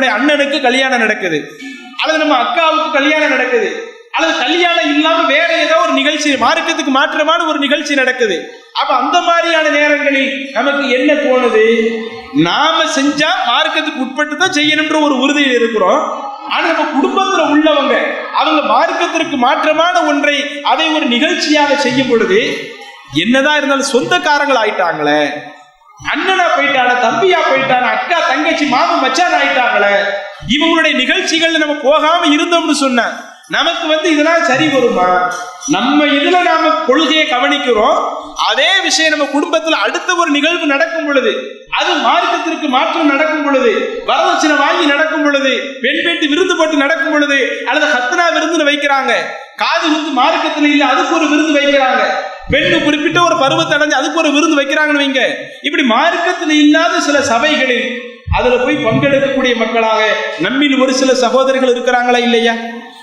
நம்மளுடைய அண்ணனுக்கு கல்யாணம் நடக்குது. அல்லது நம்ம அக்காவுக்கு கல்யாணம் நடக்குது. அல்லது கல்யாணம் இல்லாம வேற ஏதோ ஒரு நிகழ்ச்சி மார்க்கத்துக்கு மாற்றமான ஒரு நிகழ்ச்சி நடக்குது. அப்ப அந்த மாதிரியான நேரங்களில் நமக்கு என்ன தோணுது? நாம செஞ்சா மார்க்கத்துக்கு உட்பட்டு தான் செய்யணும்ன்ற ஒரு உறுதியில் இருக்கிறோம். ஆனா நம்ம குடும்பத்துல உள்ளவங்க அவங்க மார்க்கத்திற்கு மாற்றமான ஒன்றை அதை ஒரு நிகழ்ச்சியாக செய்யும் பொழுது என்னதான் இருந்தாலும் சொந்தக்காரங்கள் ஆயிட்டாங்களே அண்ணனா போயிட்டான தம்பியா போயிட்டான அக்கா தங்கச்சி மாமன் மச்சான் ஆயிட்டாங்களே. இவங்களுடைய நிகழ்ச்சிகள் நம்ம போகாம இருந்தோம்னு சொன்ன நமக்கு வந்து இதெல்லாம் சரி வருமா? நம்ம இதுல நாம கொள்கையை கவனிக்கிறோம்? அதே விஷயம் நம்ம குடும்பத்துல அடுத்த ஒரு நிகழ்வு நடக்கும் பொழுது அது மார்க்கத்திற்கு மாற்றம் நடக்கும் பொழுது வரதட்சணை வாங்கி நடக்கும் பொழுது பெண் பெட்டி விருந்து போட்டு நடக்கும் பொழுது அல்லது ஹத்தனா விருந்துன்னு வைக்கிறாங்க. காது வந்து மார்க்கத்துல இல்ல அதுக்கு ஒரு விருந்து வைக்கிறாங்க. பெண்ணு குறிப்பிட்ட ஒரு பருவத்தை அடைஞ்சு அதுக்கு ஒரு விருந்து வைக்கிறாங்கன்னு வைங்க. இப்படி மார்க்கத்தில் இல்லாத சில சபைகளில் அதுல போய் பங்கெடுக்கக்கூடிய மக்களாக நம்மில் ஒரு சில சகோதரர்கள் இருக்கிறாங்களா இல்லையா?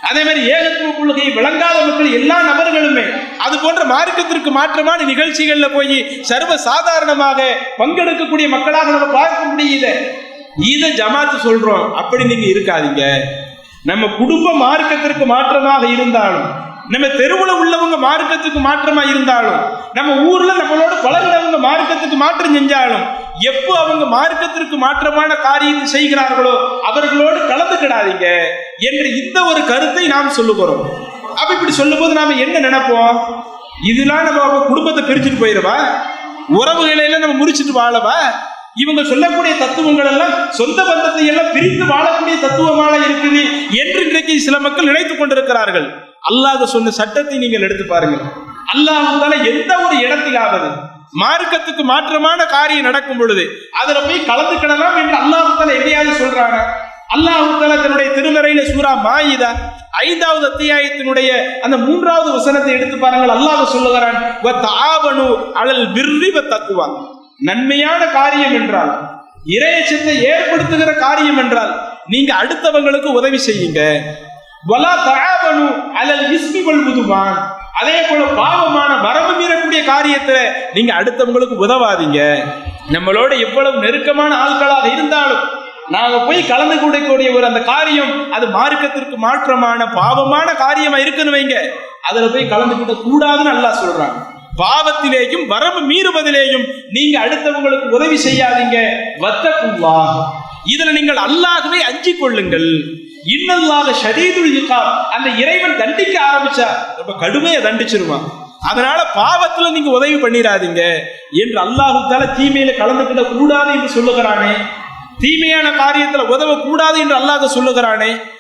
அதே மாதிரி ஏகத்துவ கொள்கையை விளங்காத மக்கள் எல்லா நபர்களுமே அது போன்ற மார்க்கத்திற்கு மாற்றமான நிகழ்ச்சிகள்ல போய் சர்வ சாதாரணமாக பங்கெடுக்கக்கூடிய மக்களாக நம்ம பார்க்க முடியல. இதை ஜமாத்து சொல்றோம். அப்படி நீங்க இருக்காதீங்க. நம்ம குடும்ப மார்க்கத்திற்கு மாற்றமாக இருந்தாலும் நம்ம தெருவுல உள்ளவங்க மார்க்கத்துக்கு மாற்றமா இருந்தாலும் நம்ம ஊர்ல நம்மளோட பழகிறவங்க மார்க்கத்துக்கு மாற்றம் செஞ்சாலும் எப்போ அவங்க மார்க்கத்திற்கு மாற்றமான காரியத்தை செய்கிறார்களோ அவர்களோடு கலந்துக்கிடாதீங்க என்று இந்த ஒரு கருத்தை நாம் சொல்லுகிறோம். அப்ப இப்படி சொல்லும்போது நாம என்ன நினைப்போம்? இதெல்லாம் நம்ம அவங்க குடும்பத்தை பிரிச்சுட்டு போயிடுவா உறவுகளையெல்லாம் நம்ம முறிச்சிட்டு வாழவா? இவங்க சொல்லக்கூடிய தத்துவங்கள் எல்லாம் சொந்த பந்தத்தை எல்லாம் பிரித்து வாழக்கூடிய தத்துவமாக இருக்குது என்று இன்றைக்கு சில மக்கள் நினைத்துக் கொண்டிருக்கிறார்கள். அல்லாஹ் சொன்ன சட்டத்தை நீங்கள் எடுத்து பாருங்கள். அல்லாஹால எந்த ஒரு இடத்திலாவது மார்க்கத்துக்கு மாற்றமான காரியம் நடக்கும் பொழுது அதுல போய் கலந்துக்கிடலாம் என்று அல்லாஹால எதையாவது சொல்றாங்க அல்லாஹால தன்னுடைய திருமறையில சூரா மாயிதா ஐந்தாவது அத்தியாயத்தினுடைய அந்த மூன்றாவது வசனத்தை எடுத்து பாருங்கள். அல்லாஹ் சொல்லுகிறான் தாவணு அலல் பிர்ரி வத்தக்குவா நன்மையான காரியம் என்றால் இறையச்சத்தை ஏற்படுத்துகிற காரியம் என்றால் நீங்க அடுத்தவங்களுக்கு உதவி செய்யுங்க. வலா அதே போல பாவமான மரபு மீறக்கூடிய காரியத்துல நீங்க அடுத்தவங்களுக்கு உதவாதீங்க. நம்மளோட எவ்வளவு நெருக்கமான ஆட்களாக இருந்தாலும் நாங்க போய் கலந்து கூடக்கூடிய ஒரு அந்த காரியம் அது மார்க்கத்திற்கு மாற்றமான பாவமான காரியமா இருக்குன்னு வைங்க. அதுல போய் கலந்துக்கிட்ட கூடாதுன்னு நல்லா சொல்றாங்க பாவத்திலேயும் வரம்பு மீறுவதிலேயும் நீங்க அடுத்தவங்களுக்கு உதவி செய்யாதீங்க. வத்தக்குல்லா இதுல நீங்கள் அல்லாகவே அஞ்சிக் கொள்ளுங்கள். இன்னல்லாத ஷதீதுல் இகாப். அந்த இறைவன் தண்டிக்க ஆரம்பிச்சா ரொம்ப கடுமையை தண்டிச்சிருவான். அதனால பாவத்துல நீங்க உதவி பண்ணிடாதீங்க என்று அல்லாஹு தால தீமையில கலந்துக்கிட கூடாது என்று சொல்லுகிறானே. தீமையான காரியத்துல உதவ கூடாது என்று அல்லாஹ் சொல்லுகிறானே.